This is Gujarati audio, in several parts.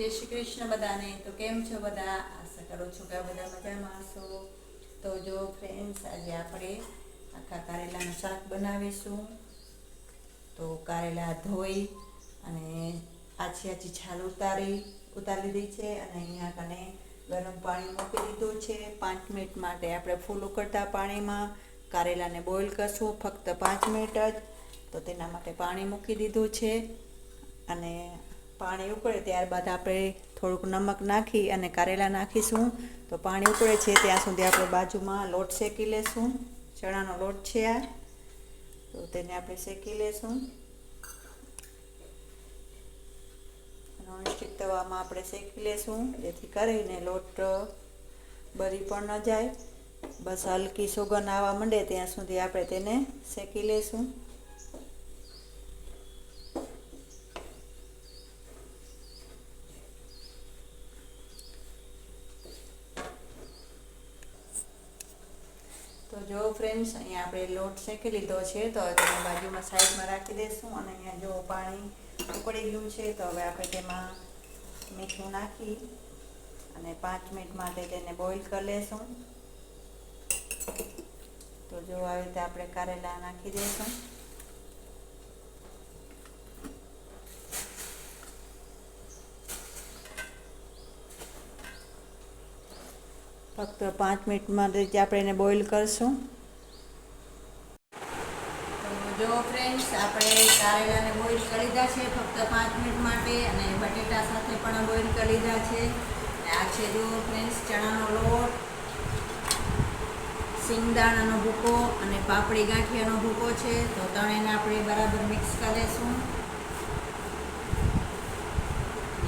જય શ્રી કૃષ્ણ બધાને તો કેમ છો બધા? આશા કરું છું કે બધા મજામાં હશો. તો જો ફ્રેન્ડ્સ આજે આપણે આખા કારેલાનું શાક બનાવીશું. તો કારેલા ધોઈ અને આછી આછી છાલ ઉતારી ઉતારી લીધી છે અને અહીંયા કને ગરમ પાણી મૂકી દીધું છે. પાંચ મિનિટ માટે આપણે ફૂલ ઉકળતા પાણીમાં કારેલાને બોઇલ કરશું, ફક્ત પાંચ મિનિટ જ. તો તેના માટે પાણી મૂકી દીધું છે અને પાણી ઉકળે ત્યારબાદ આપણે થોડુંક નમક નાખી અને કારેલા નાખીશું. તો પાણી ઉકળે છે ત્યાં સુધી આપણે બાજુમાં લોટ શેકી લેશું. ચણાનો લોટ છે આ. તો તેને આપણે શેકી લેશું. નોનસ્ટિક તવામાં આપણે શેકી લેશું. જેથી કરીને લોટ બરી પણ ન જાય. બસ હલકી સુગંધ આવવા માંડે ત્યાં સુધી આપણે તેને શેકી લેશું. જો ફ્રેન્ડ્સ અહીંયા આપણે લોટ શેકી લીધો છે, તો હવે તેને બાજુમાં સાઈડમાં રાખી દઈશું અને અહીંયા જો પાણી ઉકળી ગયું છે, તો હવે આપણે તેમાં મીઠું નાખી અને પાંચ મિનિટ માટે તેને બોઇલ કરી લેશું. તો જો આવી રીતે આપણે કારેલા નાખી દઈશું. ફક્ત પાંચ મિનિટમાં જ આપણે એને બોઇલ કરશું. તો જો ફ્રેન્ડ્સ આપણે કારેલાને બોઇલ કરી લીધા છે ફક્ત પાંચ મિનિટ માટે અને બટેટા સાથે પણ બોઇલ કરી લીધા છે. આ છે જો ફ્રેન્ડ્સ ચણાનો લોટ, સિંગદાણાનો ભૂકો અને પાપડી ગાંઠિયાનો ભૂકો છે. તો ત્રણેયને આપણે બરાબર મિક્સ કરી લઈશું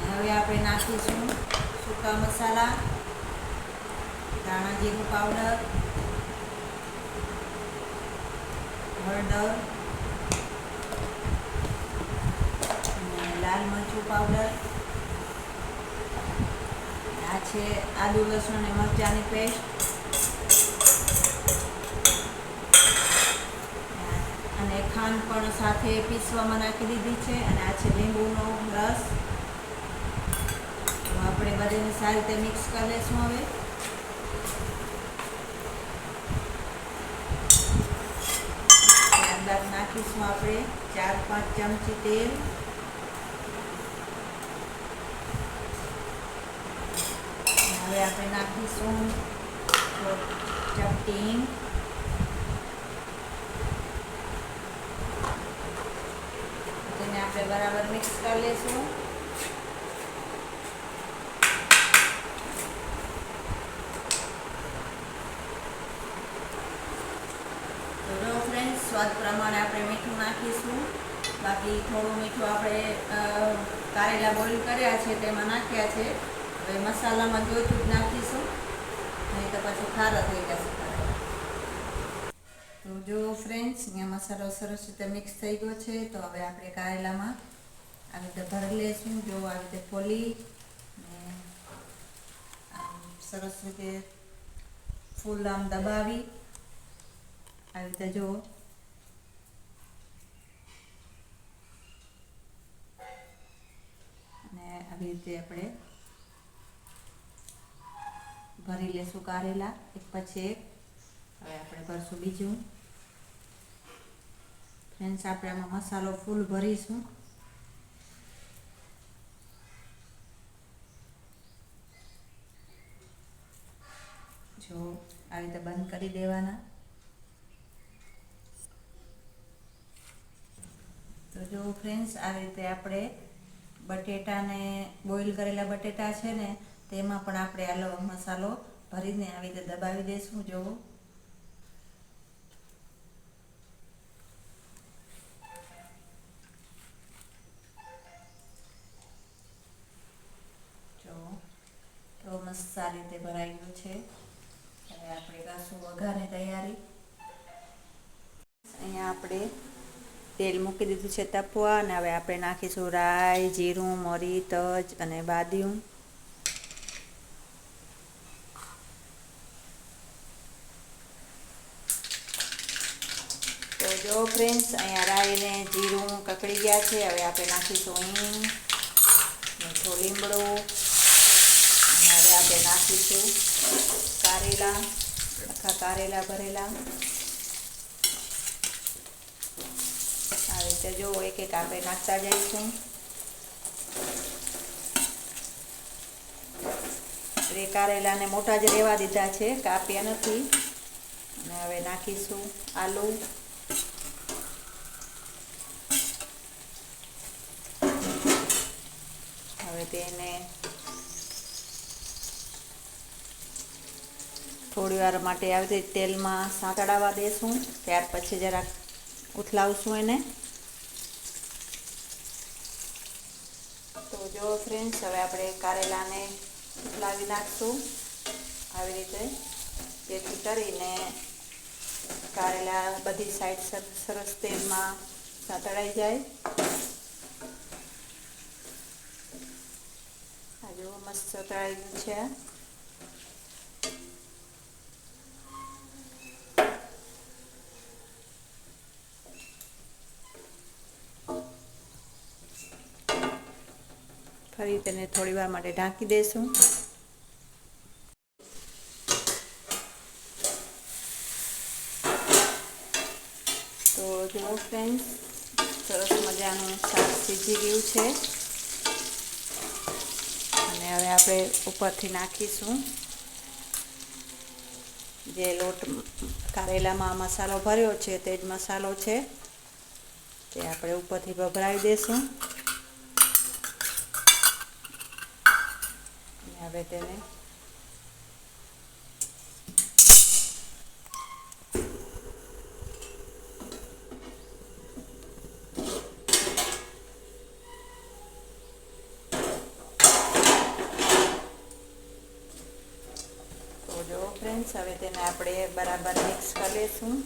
હવે આપણે નાખીશું સૂકા મસાલા. ધાણા જીરું પાવડર, હળદર લાલ મરચું પાવડર, આ છે આદુ, લસણ અને મરચાંની પેસ્ટ. અને ખાંડ પણ સાથે પીસવામાં નાખી દીધી છે અને આ છે લીંબુનો રસ. આપણે બધાને સારી રીતે મિક્સ કરી લઈશું હવે. ત્યારબાદ નાખીશું આપણે ચાર પાંચ ચમચી તેલ અને હવે આપણે નાખીશું ચપટી હિંગ તેને આપણે બરાબર મિક્સ કરી લઈશું તો જો ફ્રેન્ડ્સ સ્વાદ પ્રમાણે આપણે મીઠું નાખીશું. બાકી થોડું મીઠું આપણે કારેલા બોઇલ કર્યા છે તેમાં નાખ્યા છે. હવે મસાલામાં જોઈતું જ નાખીશું. નહીં તો પછી ખારા થઈ જશે તો જો ફ્રેન્ડ્સ અહીંયા મસાલો સરસ રીતે મિક્સ થઈ ગયો છે, તો હવે આપણે કારેલામાં આવી રીતે ભરી લઈશું જો આવી રીતે ફોલી સરસ રીતે ફૂલ આમ દબાવી. આવી રીતે જો આવી રીતે આપણે ભરી લેશું કારેલા. એક પછી એક. હવે આપણે ભરશું બીજું. ફ્રેન્ડ્સ આપણે આમાં મસાલો ફૂલ ભરીશું. જો આવી રીતે બંધ કરી દેવાના. તો જો ફ્રેન્ડ્સ આ રીતે આપણે બટેટાને બોઇલ કરેલા બટેટા છે ને, તેમાં પણ આપણે આલો મસાલો ભરીને આવી રીતે દબાવી દઈશું જો જો તો મસ્ત સારી રીતે ભરાઈ ગયું છે. હવે આપણે કરશું વઘારની તૈયારી. અહીંયા આપણે તેલ મૂકી દીધું છે તપવા અને હવે આપણે નાખીશું રાઈ, જીરું, મરી, તજ અને બાદિયું તો જો ફ્રેન્ડ્સ અહીંયા રાઈ ને જીરું કકડી ગયા છે. હવે આપણે નાખીશું હિંગ મીઠો લીમડો અને હવે આપણે નાખીશું કારેલા, આખા કારેલા ભરેલા. જો એક એક આપણે નાખતા જઈશું એ કારેલાને મોટા જ રહેવા દીધા છે, કાપ્યા નથી. અને હવે નાખીશું આલુ. હવે તેને થોડી વાર માટે આવી રીતે તેલમાં સાંતળાવા દેશું. ત્યાર પછી જરાક ઉથલાવશું એને તો જો ફ્રેન્ડ્સ હવે આપણે કારેલાને લાવી નાખશું. આવી રીતે જેથી કરીને કારેલા બધી સાઈડ સરસ તેલમાં સાંતળાઈ જાય. આ જો મસ્ત સતળાઈ ગયું છે ફરી તેને થોડી વાર માટે ઢાંકી દઈશું તો જુઓ ફ્રેન્ડ્સ સરસ મજાનું શાક સીજી ગયું છે. અને હવે આપણે ઉપરથી નાખીશું. જે લોટ કારેલામાં મસાલો ભર્યો છે તે જ મસાલો છે. તે આપણે ઉપરથી ભભરાવી દઈશું હવે તેને ફ્રેન્ડ્સ હવે તેને આપણે બરાબર મિક્સ કરી લઈશું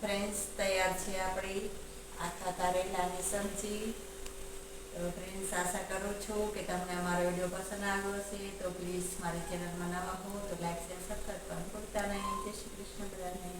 ફ્રેન્ડ્સ તૈયાર છે આપણી આખા તારેલાની સબ્જી તો ફ્રેન્ડ્સ આશા કરું છું કે તમને અમારો વીડિયો પસંદ આવ્યો હશે તો પ્લીઝ મારી ચેનલમાં નવા હો તો લાઈક શેર સબસ્ક્રાઈબ પણ ભૂલતા નહીં જય શ્રી કૃષ્ણ બધાને